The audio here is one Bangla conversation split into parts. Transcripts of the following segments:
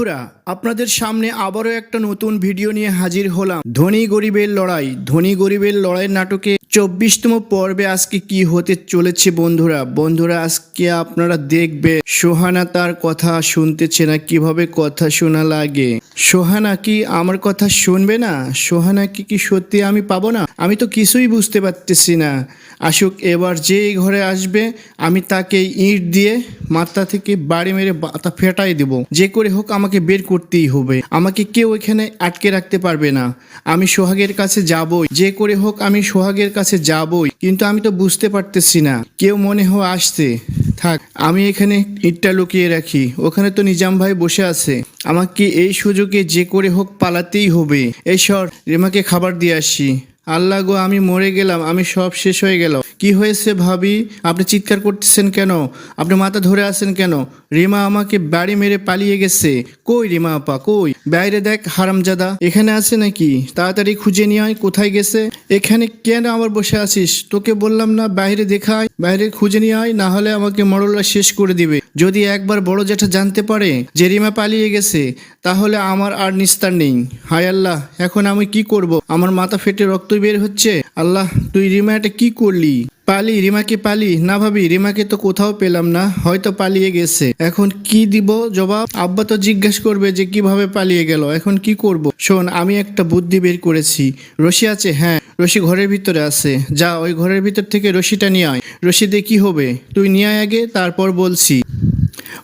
বন্ধুরা, আপনাদের সামনে আবারও একটা নতুন ভিডিও নিয়ে হাজির হলাম। ধনী গরিবের লড়াই। ধনী গরিবের লড়াইয়ের নাটকে চব্বিশতম পর্বে আজকে কি হতে চলেছে বন্ধুরা? বন্ধুরা, আজকে আপনারা দেখবে, সোহানা তার কথা শুনতেছে না, কীভাবে কথা শোনা লাগে? সোহানা কি আমার কথা শুনবে না? সোহানা কি কি সত্যি আমি পাবো না? আমি তো কিছুই বুঝতে পারতেছি না। আসুক, এবার যে ঘরে আসবে, আমি তাকে ইট দিয়ে মাথা থেকে বাড়ি মেরে মাথা ফেটাই দেব। যে করে হোক আমাকে বের করতেই হবে। আমাকে কেউ এখানে আটকে রাখতে পারবে না। আমি সোহাগের কাছে যাবই। যে করে হোক আমি সোহাগের কাছে যাবই। কিন্তু আমি তো বুঝতে পারতেছি না। কেউ মনে হয় আসছে থাক, আমি এখানে ইটটা লুকিয়ে রাখি। ওখানে তো নিজাম ভাই বসে আছে। আমাকে এই সুযোগে যে করে হোক পালাতেই হবে। এই সর, রেমাকে খাবার দিয়ে আসি। আল্লাহ গো, আমি মরে গেলাম, আমি সব শেষ হয়ে গেল কি হয়েছে ভাবি? আপনি চিৎকার করতেছেন কেন? আপনি মাথা ধরে আছেন কেন? রিমা আমাকে বাড়ি মেরে পালিয়ে গেছে। কই রিমা আপা, কই? বাইরে দেখ, হারামজাদা। এখানে আছে নাকি? তাড়াতাড়ি খুঁজে নিয়ে আয়, কোথায় গেছে? এখানে কেন আমার বসে আছিস? তোকে বললাম না, বাইরে দেখায় বাইরে খুঁজে নিয়ে আয়, না হলে আমাকে মরলা শেষ করে দিবে। যদি একবার বড় জ্যাঠা জানতে পারে যে রিমা পালিয়ে গেছে, তাহলে আমার আর নিস্তার নেই। হায় আল্লাহ, এখন আমি কি করব? আমার মাথা ফেটে রক্ত বের হচ্ছে। আল্লাহ, তুই রিমা এটা কি করলি? পালি, রিমাকে পালি। না ভাবি, রিমাকে তো কোথাও পেলাম না, হয়তো পালিয়ে গেছে। এখন কি দিব জবাব? আব্বা তো জিজ্ঞেস করবে যে কীভাবে পালিয়ে গেল, এখন কি করব? শোন, আমি একটা বুদ্ধি বের করেছি। রশি আছে? হ্যাঁ। রশি ঘরের ভিতরে আছে। যা, ওই ঘরের ভিতর থেকে রশিটা নিয়ে আয়। রশি দিয়ে কি হবে? তুই নিয়ে আয় আগে, তারপর বলছি।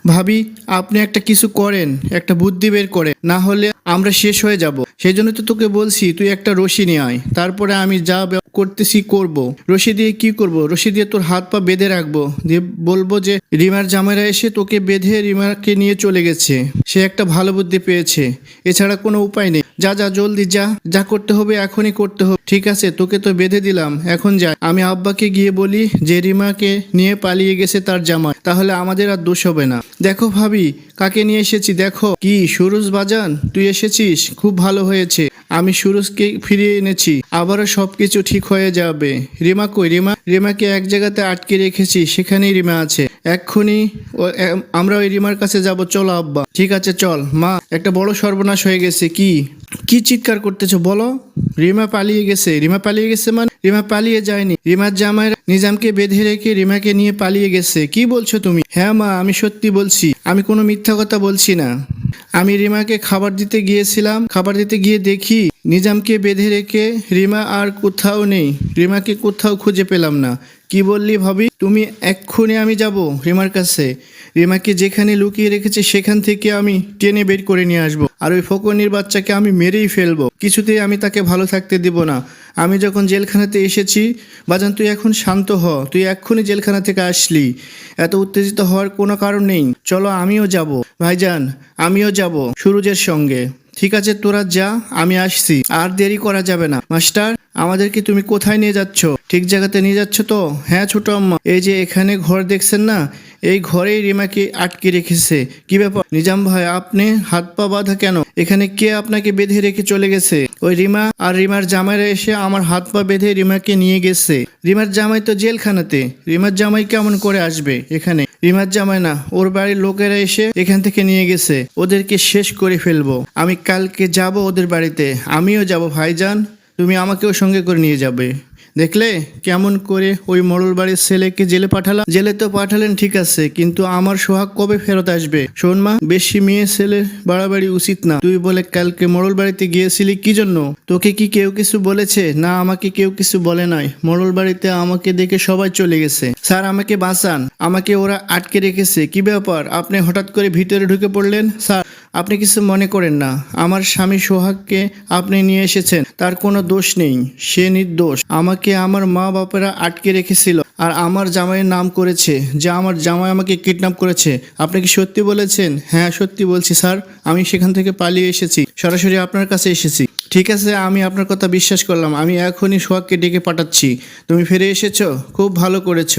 ভাবি, আপনি একটা কিছু করেন, একটা বুদ্ধি বের করে না হলে আমরা শেষ হয়ে যাব। সেই জন্য তো তোকে বলছি, তুই একটা রশি নিয়ে আয়। তারপরে আমি যা করতেছি, করব। রশি দিয়ে কি করব? রশি দিয়ে তোর হাত পা বেঁধে রাখব। দিয়ে বলব যে, রিমার জামাইরা এসে তোকে বেঁধে রিমাকে নিয়ে চলে গেছে। সে একটা ভালো বুদ্ধি পেয়েছে। এছাড়া কোনো উপায় নেই। যা যা, জলদি যা। যা করতে হবে, এখনই করতে হবে। ঠিক আছে, তোকে তো বেঁধে দিলাম। এখন যা। আমি আব্বাকে গিয়ে বলি যে, রিমাকে নিয়ে পালিয়ে গেছে তার জামাই। তাহলে আমাদের আর দোষ হবে না। দেখো ভাবি, কাকে নিয়ে এসেছি দেখো। কি সুরজ বাজান তুই এসেছিস? খুব ভালো হয়েছে। আমি সুরজকে ফিরিয়ে এনেছি। আবারও সবকিছু ঠিক হয়ে যাবে। রিমা কই? রিমা, রিমাকে এক জায়গাতে আটকে রেখেছি, সেখানেই রিমা আছে। এক্ষুনি আমরা ওই রিমার কাছে যাব। চলো আব্বা। ঠিক আছে, চল। মা, একটা বড় সর্বনাশ হয়ে গেছে। কি? কি চিৎকার করতেছো বলো? রিমা পালিয়ে গেছে। রিমা পালিয়ে গেছে মানে? রিমা পালিয়ে যায়নি। রিমার জামাইরা নিজামকে বেঁধে রেখে রিমাকে নিয়ে পালিয়ে গেছে। কি বলছো তুমি? হ্যাঁ মা, আমি সত্যি বলছি। আমি কোনো মিথ্যা কথা বলছি না। আমি রিমাকে খাবার দিতে গিয়েছিলাম। খাবার দিতে গিয়ে দেখি নিজামকে বেঁধে রেখে রিমা আর কোথাও নেই। রিমাকে কোথাও খুঁজে পেলাম না। কি বললি ভাবি? তুমি এক্ষুনি আমি যাব রিমার কাছে। রিমাকে যেখানে লুকিয়ে রেখেছে সেখান থেকে আমি টেনে বের করে নিয়ে আসব। আর ওই ফকনির বাচ্চাকে আমি মেরেই ফেলব। কিছুতেই আমি তাকে ভালো থাকতে দিব না। আমি যখন জেলখানাতে এসেছি, বাজান, তুই এখন শান্ত হ, তুই এক্ষুনি জেলখানা থেকে আসলি। এত উত্তেজিত হওয়ার কোনো কারণ নেই। চলো, আমিও যাব। ভাইজান, আমিও যাব সুরুজের সঙ্গে। ঠিক আছে, তোরা যা, আমি আসছি। আর দেরি করা যাবে না। মাস্টার আমাদেরকে তুমি কোথায় নিয়ে যাচ্ছ? ঠিক জায়গাতে নিয়ে যাচ্ছ তো? হ্যাঁ ছোট আম্মা। এই যে এখানে ঘর দেখছেন না? এই ঘরেই রিমাকে আটকে রেখেছে। কি ব্যাপার? নিজাম ভাই, আপনি হাত পা বাঁধা কেন? এখানে কে আপনাকে বেঁধে রেখে চলে গেছে? ওই রিমা আর রিমার জামাইরা এসে আমার হাত পা বেঁধে রিমাকে নিয়ে গেছে। রিমার জামাই তো জেলখানাতে। রিমার জামাই কেমন করে আসবে এখানে? রিমার জামাই না, ওর বাড়ির লোকেরা এসে এখান থেকে নিয়ে গেছে। ওদেরকে শেষ করে ফেলব। আমি কালকে যাব ওদের বাড়িতে। আমিও যাব, ভাইজান। তুমি আমাকেও সঙ্গে করে নিয়ে যাবে। দেখলে? কেমন করে ওই মোড়ল বাড়ির ছেলেকে জেলে পাঠালাম? জেলে তো পাঠালেন, ঠিক আছে, কিন্তু আমার সোহাগ কবে ফেরত আসবে? শোন মা, বেশি মেয়ে ছেলে বাড়াবাড়ি উচিত না। তুই বলে কালকে মোড়ল বাড়িতে গিয়েছিলি কি জন্য? তোকে কি কেউ কিছু বলেছে? না, আমাকে কেউ কিছু বলে নাই। মোড়ল বাড়িতে আমাকে দেখে সবাই চলে গেছে। স্যার, আমাকে বাঁচান। আমাকে ওরা আটকে রেখেছে। কি ব্যাপার? আপনি হঠাৎ করে ভিতরে ঢুকে পড়লেন? স্যার, আপনি কিছু মনে করেন না। আমার স্বামী সোহাগকে আপনি নিয়ে এসেছেন। তার কোনো দোষ নেই। সে নির্দোষ। আমাকে আমার মা বাপেরা আটকে রেখেছিল আর আমার জামাইয়ের নাম করেছে, যে আমার জামাই আমাকে কিডন্যাপ করেছে। আপনি কি সত্যি বলেছেন? হ্যাঁ সত্যি বলছি স্যার, আমি সেখান থেকে পালিয়ে এসেছি, সরাসরি আপনার কাছে এসেছি। ঠিক আছে, আমি আপনার কথা বিশ্বাস করলাম, আমি এখনই সোহাগকে ডেকে পাঠাচ্ছি। তুমি ফিরে এসেছ? খুব ভালো করেছ।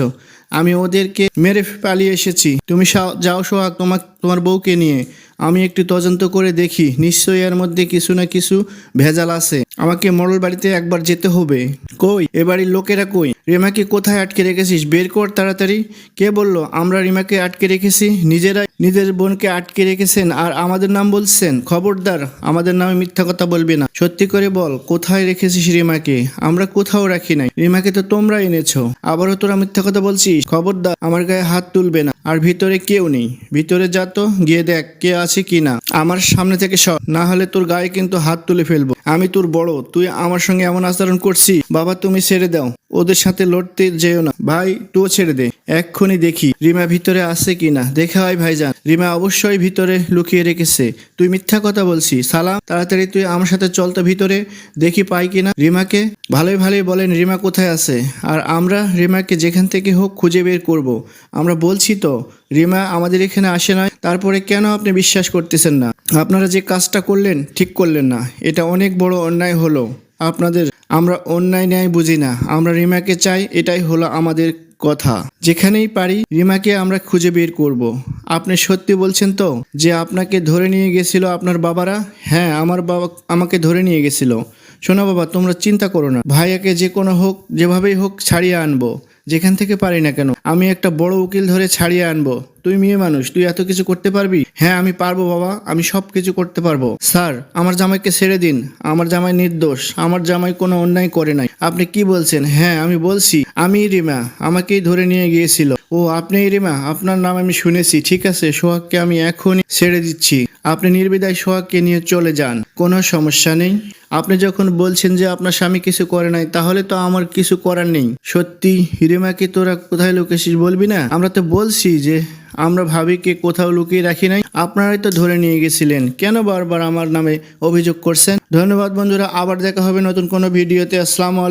আমি ওদেরকে মেরে পালিয়ে এসেছি। তুমি যাও সোহাগ তোমার তোমার বউকে নিয়ে। আমি একটু তদন্ত করে দেখি, নিশ্চয়ই এর মধ্যে কিছু না কিছু ভেজাল আছে। আমাকে মরল বাড়িতে একবার যেতে হবে। কই? এ বাড়ির লোকেরা কই? রিমাকে কোথায় আটকে রেখেছিস? বের কর তাড়াতাড়ি। কে বলল, আমরা রিমাকে আটকে রেখেছি। নিজেরাই নিজের বোনকে আটকে রেখেছেন আর আমাদের নাম বলছেন। খবরদার, আমাদের নামে মিথ্যা কথা বলবি না। সত্যি করে বল, কোথায় রেখেছিস রিমাকে? আমরা কোথাও রাখি নাই। রিমাকে তো তোমরা এনেছো। আবারও তোরা মিথ্যা কথা বলছিস? খবরদার, আমার গায়ে হাত তুলবে না। আর ভিতরে কেউ নেই। ভিতরে যা তো গিয়ে দেখ কে আছে কি না। আমার সামনে থেকে সব না হলে তোর গায়ে কিন্তু হাত তুলে ফেলব। আমি তোর বড়, তুই আমার সঙ্গে এমন আচরণ করছি বাবা, তুমি ছেড়ে দাও। ওদের সাথে লড়তে যেও না। ভাই তুও ছেড়ে দে। এক্ষুনি দেখি রিমা ভিতরে আছে কিনা দেখা হয় ভাইজান। রিমা অবশ্যই ভিতরে লুকিয়ে রেখেছে। তুই মিথ্যা কথা বলছিস। সালাম। তাড়াতাড়ি তুই আমার সাথে চল তো ভিতরে। দেখি পাই কিনা রিমাকে? ভালোই ভালোই বলেন রিমা কোথায় আছে। আর আমরা রিমাকে যেখান থেকে হোক খুঁজে বের করব। আমরা বলছি তো, রিমা আমাদের এখানে আসে না তারপরে কেন আপনি বিশ্বাস করতেছেন না? আপনারা যে কাজটা করলেন, ঠিক করলেন না। এটা অনেক বড় অন্যায় হলো। আপনাদের আমরা অন্যায় ন্যায় বুঝি না। আমরা রিমাকে চাই, এটাই হলো আমাদের কথা। যেখানেই পারি, রিমাকে আমরা খুঁজে বের করব। আপনি সত্যি বলছেন তো যে আপনাকে ধরে নিয়ে গেছিল আপনার বাবারা? হ্যাঁ আমার বাবা আমাকে ধরে নিয়ে গেছিল। শোনো বাবা, তোমরা চিন্তা করো না। ভাইয়াকে যে কোনো হোক, যেভাবেই হোক ছাড়িয়ে আনব। যেখান থেকে পারি না কেন, আমি একটা বড় উকিল ধরে ছাড়িয়ে আনব। তুই মেয়ে মানুষ, তুই এত কিছু করতে পারবি? হ্যাঁ আমি পারব বাবা, আমি সব কিছু করতে পারব। স্যার, আমার জামাইকে ছেড়ে দিন। আমার জামাই নির্দোষ, আমার জামাই কোনো অন্যায় করে নাই। আপনি কি বলছেন? হ্যাঁ আমি বলছি, আমি রিমা, আমাকেই ধরে নিয়ে গিয়েছিল। ও, আপনি রিমা, আপনার নাম আমি শুনেছি, ঠিক আছে? সোহাগকে আমি এখনই ছেড়ে দিচ্ছি। আপনি নির্বিদায় সোহাগকে নিয়ে চলে যান, কোনো সমস্যা নেই। আপনি যখন বলছেন যে আপনার স্বামী কিছু করে নাই, তাহলে তো আমার কিছু করার নেই। সত্যি হিরিমাকে তোরা কোথায় লুকেছিস বলবি না? আমরা তো বলছি যে আমরা ভাবি কে কোথাও লুকিয়ে রাখি নাই। আপনারাই তো ধরে নিয়ে গেছিলেন। কেন বারবার আমার নামে অভিযোগ করছেন? ধন্যবাদ বন্ধুরা, আবার দেখা হবে নতুন কোনো ভিডিওতে। আসসালামু